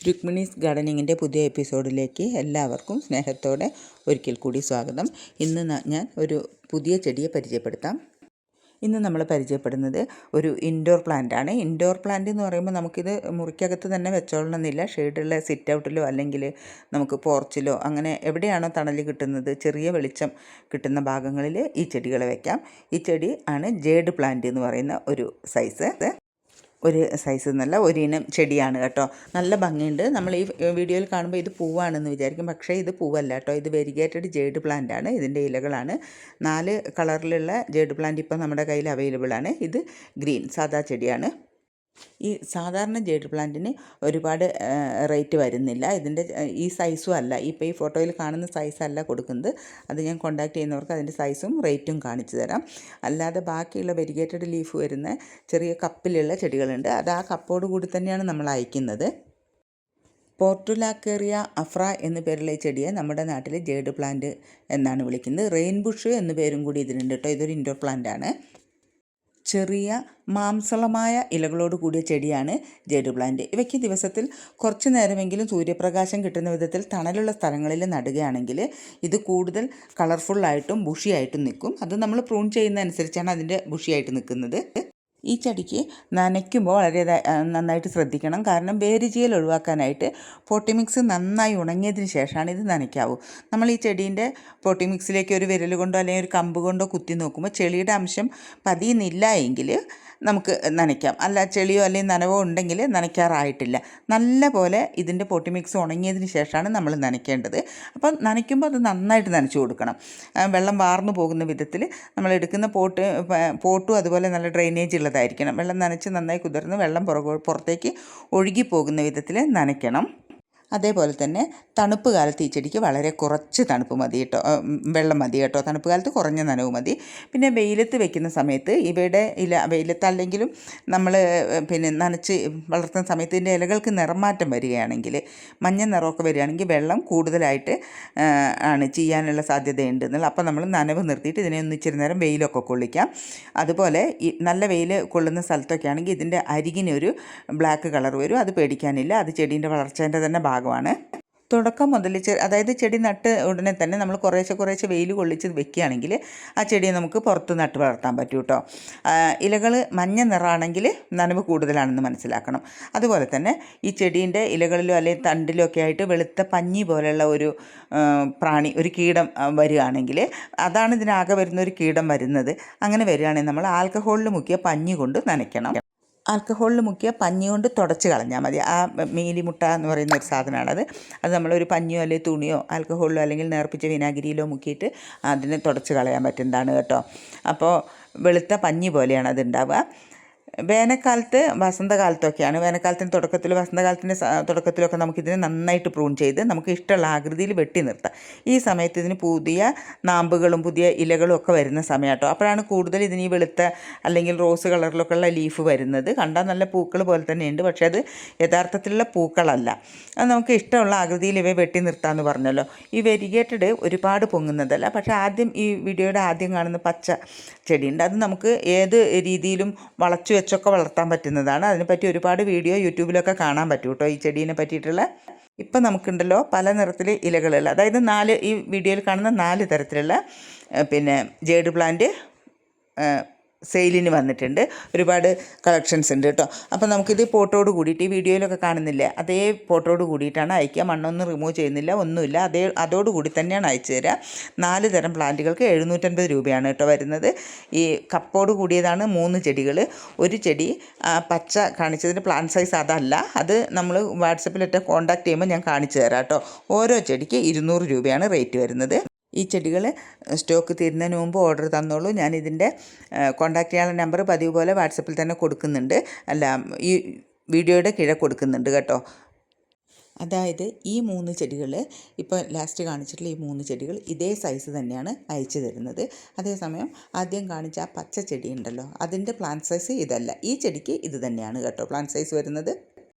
രുക്മിണീസ് ഗാർഡനിങ്ങിന്റെ പുതിയ എപ്പിസോഡിലേക്ക് എല്ലാവർക്കും സ്നേഹത്തോടെ ഒരിക്കൽ കൂടി സ്വാഗതം. ഇന്ന് ഞാൻ ഒരു പുതിയ ചെടിയെ പരിചയപ്പെടുത്താം. ഇന്ന് നമ്മൾ പരിചയപ്പെടുന്നത് ഒരു ഇൻഡോർ പ്ലാന്റ് ആണ്. ഇൻഡോർ പ്ലാന്റ് എന്ന് പറയുമ്പോൾ നമുക്കിത് മുറിക്കകത്ത് തന്നെ വെച്ചോളണമെന്നില്ല. ഷെയ്ഡുള്ള സിറ്റ് ഔട്ടിലോ അല്ലെങ്കിൽ നമുക്ക് പോർച്ചിലോ അങ്ങനെ എവിടെയാണോ തണൽ കിട്ടുന്നത് ചെറിയ വെളിച്ചം കിട്ടുന്ന ഭാഗങ്ങളിൽ ഈ ചെടികളെ വയ്ക്കാം ഈ ചെടി ആണ് ജേഡ് പ്ലാന്റ് എന്ന് പറയുന്ന ഒരു സൈസ് ഒരു സൈസ് എന്നല്ല ഇനം ചെടിയാണ് കേട്ടോ. നല്ല ഭംഗിയുണ്ട്. നമ്മൾ ഈ വീഡിയോയിൽ കാണുമ്പോൾ ഇത് പൂവാണെന്ന് വിചാരിക്കും. പക്ഷേ ഇത് പൂവല്ല കേട്ടോ. ഇത് വെരിഗേറ്റഡ് ജേഡ് പ്ലാന്റ് ആണ്. ഇതിന്റെ ഇലകളാണ്. നാല് കളറിലുള്ള ജേഡ് പ്ലാന്റ് ഇപ്പോൾ നമ്മുടെ കയ്യിൽ അവൈലബിൾ ആണ്. ഇത് ഗ്രീൻ സാദാ ചെടിയാണ്. ഈ സാധാരണ ജേഡ് പ്ലാന്റിന് ഒരുപാട് റേറ്റ് വരുന്നില്ല. ഇതിന്റെ ഈ സൈസും അല്ല. ഇപ്പോൾ ഈ ഫോട്ടോയിൽ കാണുന്ന സൈസല്ല കൊടുക്കുന്നത്. അത് ഞാൻ കോൺടാക്ട് ചെയ്യുന്നവർക്ക് അതിന്റെ സൈസും റേറ്റും കാണിച്ചു തരാം. അല്ലാതെ ബാക്കിയുള്ള വെരിഗേറ്റഡ് ലീഫ് വരുന്ന ചെറിയ കപ്പിലുള്ള ചെടികളുണ്ട്. അത് ആ കപ്പോട് കൂടി തന്നെയാണ് നമ്മൾ അയക്കുന്നത്. പോർട്ടുലാക്കേറിയ അഫ്ര എന്ന പേരുള്ള ഈ ചെടിയെ നമ്മുടെ നാട്ടിൽ ജേഡ് പ്ലാന്റ് എന്നാണ് വിളിക്കുന്നത്. റെയിൻ ബുഷ് എന്ന പേരും കൂടി ഇതിനുണ്ട് കേട്ടോ. ഇതൊരു ഇൻഡോർ പ്ലാന്റ് ആണ് ചെറിയ മാംസളമായ ഇലകളോട് കൂടിയ ചെടിയാണ് ജേഡു പ്ലാന്റ്. ഇവയ്ക്ക് ദിവസത്തിൽ കുറച്ച് നേരമെങ്കിലും സൂര്യപ്രകാശം കിട്ടുന്ന വിധത്തിൽ തണലുള്ള സ്ഥലങ്ങളിൽ നടുകയാണെങ്കിൽ ഇത് കൂടുതൽ കളർഫുള്ളായിട്ടും ബുഷിയായിട്ടും നിൽക്കും. അത് നമ്മൾ പ്രൂൺ ചെയ്യുന്ന അനുസരിച്ചാണ് അതിന്റെ ബുഷിയായിട്ട് നിൽക്കുന്നത്. ഈ ചെടിക്ക് നനയ്ക്കുമ്പോൾ വളരെ നന്നായിട്ട് ശ്രദ്ധിക്കണം. കാരണം വേരുചീയൽ ഒഴിവാക്കാനായിട്ട് പൊട്ടിമിക്സ് നന്നായി ഉണങ്ങിയതിന് ശേഷമാണ് ഇത് നനയ്ക്കാവൂ. നമ്മൾ ഈ ചെടീന്റെ പൊട്ടിമിക്സിലേക്ക് ഒരു വിരൽ കൊണ്ടോ അല്ലെങ്കിൽ ഒരു കമ്പ് കൊണ്ടോ കുത്തി നോക്കുമ്പോൾ ചെളിയുടെ അംശം പതിയുന്നില്ല എങ്കിൽ നമുക്ക് നനയ്ക്കാം. അല്ല ചെളിയോ അല്ലെങ്കിൽ നനവോ ഉണ്ടെങ്കിൽ നനയ്ക്കാറായിട്ടില്ല. നല്ല പോലെ ഇതിന്റെ പൊട്ടിമിക്സ് ഉണങ്ങിയതിന് ശേഷമാണ് നമ്മൾ നനയ്ക്കേണ്ടത്. അപ്പം നനയ്ക്കുമ്പോൾ അത് നന്നായിട്ട് നനച്ചു കൊടുക്കണം. വെള്ളം വാർന്നു പോകുന്ന വിധത്തിൽ നമ്മൾ എടുക്കുന്ന പോട്ട് പോട്ടും അതുപോലെ നല്ല ഡ്രെയിനേജ് ഉള്ളതായിരിക്കണം വെള്ളം നനച്ച് നന്നായി കുതിർന്ന് വെള്ളം പുറകോ പുറത്തേക്ക് ഒഴുകി പോകുന്ന വിധത്തിൽ നനയ്ക്കണം. അതേപോലെ തന്നെ തണുപ്പ് കാലത്ത് ഈ ചെടിക്ക് വളരെ കുറച്ച് തണുപ്പ് മതി കേട്ടോ. വെള്ളം മതി കേട്ടോ. തണുപ്പ് കാലത്ത് കുറഞ്ഞ നനവ് മതി. പിന്നെ വെയിലത്ത് വെക്കുന്ന സമയത്ത് ഇവയുടെ ഇല വെയിലത്തല്ലെങ്കിലും നമ്മൾ പിന്നെ നനച്ച് വളർത്തുന്ന സമയത്ത് ഇതിന്റെ ഇലകൾക്ക് നിറമാറ്റം വരികയാണെങ്കിൽ മഞ്ഞ നിറമൊക്കെ വരികയാണെങ്കിൽ വെള്ളം കൂടുതലായിട്ട് ആണ് ചെയ്യാനുള്ള സാധ്യതയുണ്ട് എന്നുള്ള. അപ്പോൾ നമ്മൾ നനവ് നിർത്തിയിട്ട് ഇതിനെ ഒന്ന് നേരം വെയിലൊക്കെ കൊള്ളിക്കാം. അതുപോലെ ഈ നല്ല വെയിൽ കൊള്ളുന്ന സ്ഥലത്തൊക്കെ ആണെങ്കിൽ ഇതിന്റെ അരികിനൊരു ബ്ലാക്ക് കളർ വരും. അത് പേടിക്കാനില്ല. അത് ചെടീന്റെ വളർച്ചേന്റെ തന്നെ ഭാഗമാണ്. തുടക്കം മുതൽ അതായത് ചെടി നട്ട് ഉടനെ തന്നെ നമ്മൾ കുറേശ്ശെ കുറേശ്ശെ വെയിൽ കൊള്ളിച്ച് വെക്കുകയാണെങ്കിൽ ആ ചെടിയെ നമുക്ക് പുറത്ത് നട്ട് വളർത്താൻ പറ്റും കേട്ടോ ഇലകൾ മഞ്ഞ നിറമാണെങ്കിൽ നനവ് കൂടുതലാണെന്ന് മനസ്സിലാക്കണം. അതുപോലെ തന്നെ ഈ ചെടീന്റെ ഇലകളിലോ അല്ലെങ്കിൽ തണ്ടിലോ ഒക്കെ ആയിട്ട് വെളുത്ത പഞ്ഞി പോലെയുള്ള ഒരു പ്രാണി ഒരു കീടം വരികയാണെങ്കിൽ അതാണ് ഇതിനാകെ വരുന്ന ഒരു കീടം വരുന്നത്. അങ്ങനെ വരികയാണെങ്കിൽ നമ്മൾ ആൽക്കഹോളിൽ മുക്കിയ പഞ്ഞി കൊണ്ട് നനയ്ക്കണം. ആൽക്കഹോളിൽ മുക്കിയ പഞ്ഞി കൊണ്ട് തുടച്ച് കളഞ്ഞാൽ മതി. ആ മീലിമുട്ട എന്ന് പറയുന്ന ഒരു സാധനമാണത്. അത് നമ്മളൊരു പഞ്ഞിയോ അല്ലെങ്കിൽ തുണിയോ ആൽക്കഹോളിലോ അല്ലെങ്കിൽ നേർപ്പിച്ച വിനാഗിരിയിലോ മുക്കിയിട്ട് അതിനെ തുടച്ച് കളയാൻ പറ്റുന്നതാണ് കേട്ടോ? അപ്പോൾ വെളുത്ത പഞ്ഞി പോലെയാണ് അത് ഉണ്ടാവുക. വേനൽക്കാലത്ത് വസന്തകാലത്തൊക്കെയാണ്. വേനൽക്കാലത്തിന്റെ തുടക്കത്തിൽ വസന്തകാലത്തിന്റെ തുടക്കത്തിലൊക്കെ നമുക്കിതിനെ നന്നായിട്ട് പ്രൂൺ ചെയ്ത് നമുക്ക് ഇഷ്ടമുള്ള ആകൃതിയിൽ വെട്ടി നിർത്താം. ഈ സമയത്ത് ഇതിന് പുതിയ നാമ്പുകളും പുതിയ ഇലകളും ഒക്കെ വരുന്ന സമയം കേട്ടോ അപ്പോഴാണ് കൂടുതൽ ഇതിന് ഈ വെളുത്ത അല്ലെങ്കിൽ റോസ് കളറിലൊക്കെ ഉള്ള ലീഫ് വരുന്നത്. കണ്ടാൽ നല്ല പൂക്കൾ പോലെ തന്നെയുണ്ട്. പക്ഷേ അത് യഥാർത്ഥത്തിലുള്ള പൂക്കളല്ല. അത് നമുക്ക് ഇഷ്ടമുള്ള ആകൃതിയിൽ ഇവയെ വെട്ടി നിർത്താമെന്ന് പറഞ്ഞല്ലോ. ഈ വെരിഗേറ്റഡ് ഒരുപാട് പൊങ്ങുന്നതല്ല. പക്ഷേ ആദ്യം ഈ വീഡിയോയുടെ ആദ്യം കാണുന്ന പച്ച ചെടിയുണ്ട്. അത് നമുക്ക് ഏത് രീതിയിലും വളച്ചു വെച്ചൊക്കെ വളർത്താൻ പറ്റുന്നതാണ്. അതിനെപ്പറ്റി ഒരുപാട് വീഡിയോ യൂട്യൂബിലൊക്കെ കാണാൻ പറ്റും കേട്ടോ ഈ ചെടീനെ പറ്റിയിട്ടുള്ള. ഇപ്പം നമുക്കുണ്ടല്ലോ പല നിറത്തിൽ ഇലകളുള്ള അതായത് നാല് ഈ വീഡിയോയിൽ കാണുന്ന നാല് തരത്തിലുള്ള പിന്നെ ജേഡ് പ്ലാന്റ് സെയിലിന് വന്നിട്ടുണ്ട്. ഒരുപാട് കളക്ഷൻസ് ഉണ്ട് കേട്ടോ. അപ്പോൾ നമുക്കിത് ഫോട്ടോയോട് കൂടിയിട്ട് ഈ വീഡിയോയിലൊക്കെ കാണുന്നില്ലേ? അതേ ഫോട്ടോയോട് കൂടിയിട്ടാണ് അയക്കുക. മണ്ണൊന്നും റിമൂവ് ചെയ്യുന്നില്ല ഒന്നുമില്ല. അതേ അതോടുകൂടി തന്നെയാണ് അയച്ചു തരിക നാല് തരം പ്ലാന്റുകൾക്ക് എഴുന്നൂറ്റൻപത് രൂപയാണ് കേട്ടോ വരുന്നത്. ഈ കപ്പോട് കൂടിയതാണ് മൂന്ന് ചെടികൾ. ഒരു ചെടി പച്ച കാണിച്ചതിന്റെ പ്ലാന്റ് സൈസ് അതല്ല. അത് നമ്മൾ വാട്സപ്പിലിട്ട് കോൺടാക്ട് ചെയ്യുമ്പോൾ ഞാൻ കാണിച്ചു തരാം കേട്ടോ. ഓരോ ചെടിക്ക് ഇരുന്നൂറ് രൂപയാണ് റേറ്റ് വരുന്നത്. ഈ ചെടികൾ സ്റ്റോക്ക് തീരുന്നതിന് മുമ്പ് ഓർഡർ തന്നോളൂ. ഞാൻ ഇതിന്റെ കോൺടാക്റ്റ് ചെയ്യാനുള്ള നമ്പർ പതിവ് പോലെ വാട്സപ്പിൽ തന്നെ കൊടുക്കുന്നുണ്ട്. അല്ല ഈ വീഡിയോയുടെ കീഴെ കൊടുക്കുന്നുണ്ട് കേട്ടോ. അതായത് ഈ മൂന്ന് ചെടികൾ ഇപ്പോൾ ലാസ്റ്റ് കാണിച്ചിട്ടുള്ള ഈ മൂന്ന് ചെടികൾ ഇതേ സൈസ് തന്നെയാണ് അയച്ചു തരുന്നത്. അതേസമയം ആദ്യം കാണിച്ച ആ പച്ച ചെടി ഉണ്ടല്ലോ അതിന്റെ പ്ലാന്റ് സൈസ് ഇതല്ല. ഈ ചെടിക്ക് ഇത് തന്നെയാണ് കേട്ടോ പ്ലാന്റ് സൈസ് വരുന്നത്.